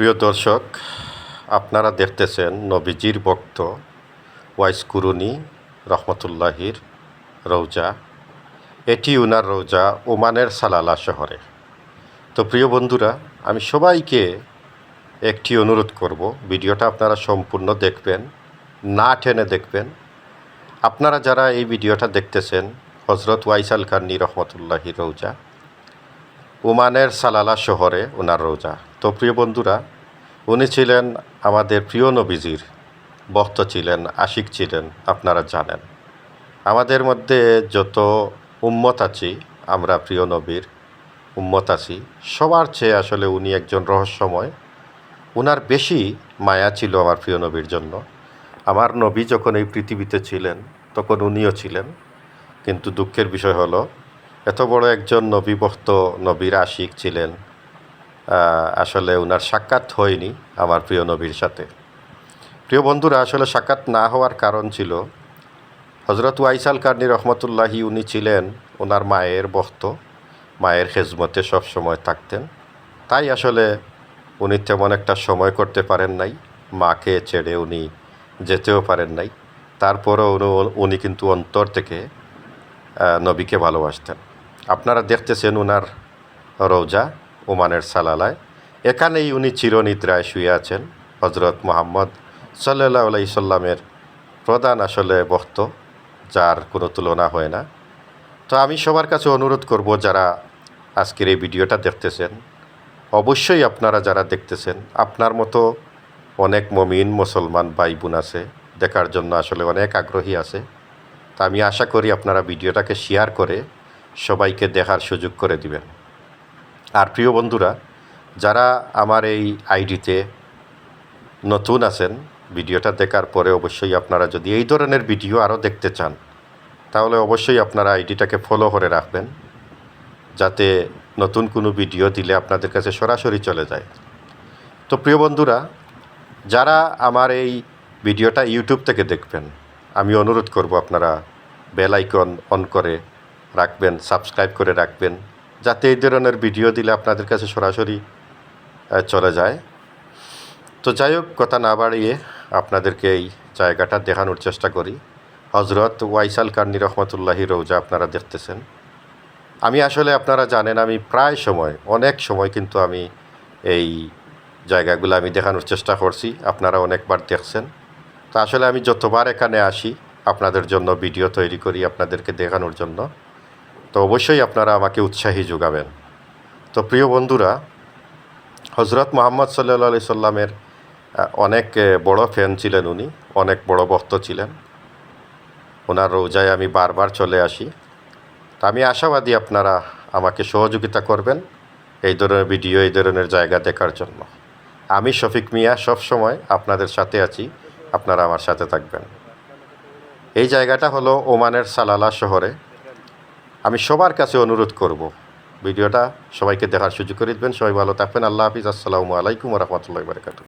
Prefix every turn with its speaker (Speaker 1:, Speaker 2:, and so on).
Speaker 1: প্রিয় দর্শক, আপনারা দেখতেছেন নবীজির ভক্ত ওয়াইস কুরুনি রহমতুল্লাহির রৌজা এটি উনার রৌজা ওমানের সালালা শহরে। তো প্রিয় বন্ধুরা, আমি সবাইকে একটি অনুরোধ করব, ভিডিওটা আপনারা সম্পূর্ণ দেখবেন, না টেনে দেখবেন। আপনারা যারা এই ভিডিওটা দেখতেছেন হজরত ওয়াইসাল কান্নি রহমতুল্লাহি রৌজা ওমানের সালালা শহরে ওনার রোজা তো প্রিয় বন্ধুরা, উনি ছিলেন আমাদের প্রিয় নবীজির, ভক্ত ছিলেন, আশিক ছিলেন, আপনারা জানেন। আমাদের মধ্যে যত উম্মত আছি, আমরা প্রিয় নবীর উম্মত আছি, সবার চেয়ে আসলে উনি একজন রহস্যময়। ওনার বেশি মায়া ছিল আমার প্রিয় নবীর জন্য। আমার নবী যখন এই পৃথিবীতে ছিলেন, তখন উনিও ছিলেন। কিন্তু দুঃখের বিষয় হলো, এত বড় একজন নবী ভক্ত নবীর আশিক ছিলেন আসলে ওনার সাক্ষাৎ হয়নি আমার প্রিয় নবীর সাথে। প্রিয় বন্ধুরা, আসলে সাক্ষাৎ না হওয়ার কারণ ছিল হজরত ওয়াইসাল কার্নি রহমতুল্লাহি উনি ছিলেন ওনার মায়ের বক্ত মায়ের খেজমতে সব সময় থাকতেন। তাই আসলে উনি তেমন একটা সময় করতে পারেন নাই, মাকে ছেড়ে উনি যেতেও পারেন নাই। তারপরও উনি কিন্তু অন্তর থেকে নবীকে ভালোবাসতেন। আপনারা দেখতেছেন ওনার রৌজা ওমানের সালালায়। এখানেই উনি চিরনিদ্রায় শুয়ে আছেন হজরত মোহাম্মদ সাল্লাহ সাল্লামের প্রধান আসলে বক্ত যার কোনো তুলনা হয় না। তো আমি সবার কাছে অনুরোধ করব, যারা আজকের এই ভিডিওটা দেখতেছেন, অবশ্যই আপনারা যারা দেখতেছেন, আপনার মতো অনেক মমিন মুসলমান ভাই বোন আছে, দেখার জন্য আসলে অনেক আগ্রহী আছে। তা আমি আশা করি আপনারা ভিডিওটাকে শেয়ার করে সবাইকে দেখার সুযোগ করে দিবেন। আর প্রিয় বন্ধুরা, যারা আমার এই আইডিতে নতুন আছেন, ভিডিওটা দেখার পরে অবশ্যই আপনারা যদি এই ধরনের ভিডিও আরও দেখতে চান, তাহলে অবশ্যই আপনারা আইডিটাকে ফলো করে রাখবেন, যাতে নতুন কোনো ভিডিও দিলে আপনাদের কাছে সরাসরি চলে যায়। তো প্রিয় বন্ধুরা, যারা আমার এই ভিডিওটা ইউটিউব থেকে দেখবেন, আমি অনুরোধ করব আপনারা বেল আইকন অন করে রাখবেন, সাবস্ক্রাইব করে রাখবেন যাতে এই ধরনের ভিডিও দিলে আপনাদের কাছে সরাসরি চলে যায়। তো যাই হোক, কথা না বাড়িয়ে আপনাদেরকে এই জায়গাটা দেখানোর চেষ্টা করি। হজরত ওয়াইসাল কান্নি রহমতুল্লাহি রৌজা আপনারা দেখতেছেন। আমি আসলে, আপনারা জানেন, আমি প্রায় সময়, অনেক সময় কিন্তু আমি এই জায়গাগুলো আমি দেখানোর চেষ্টা করছি। আপনারা অনেকবার দেখছেন। তো আসলে আমি যতবার এখানে আসি, আপনাদের জন্য ভিডিও তৈরি করি আপনাদেরকে দেখানোর জন্য। তো অবশ্যই আপনারা আমাকে উৎসাহী যোগাবেন। তো প্রিয় বন্ধুরা হজরত মোহাম্মদ সাল্লা সাল্লামের অনেক বড় ফ্যান ছিলেন উনি, অনেক বড় ভক্ত ছিলেন। ওনার রোজায় আমি বারবার চলে আসি। তা আমি আশাবাদী আপনারা আমাকে সহযোগিতা করবেন এই ধরনের ভিডিও, এই ধরনের জায়গা দেখার জন্য। আমি শফিক মিয়া, সব সময় আপনাদের সাথে আছি, আপনারা আমার সাথে থাকবেন। এই জায়গাটা হলো ওমানের সালালা শহরে। আমি সবার কাছে অনুরোধ করব। ভিডিওটা সবাইকে দেখার সুযোগ করে দেবেন। সবাই ভালো থাকবেন। আল্লাহ হাফিজ। আসসালামু আলাইকুম রহমতুল্লাহ বারকাত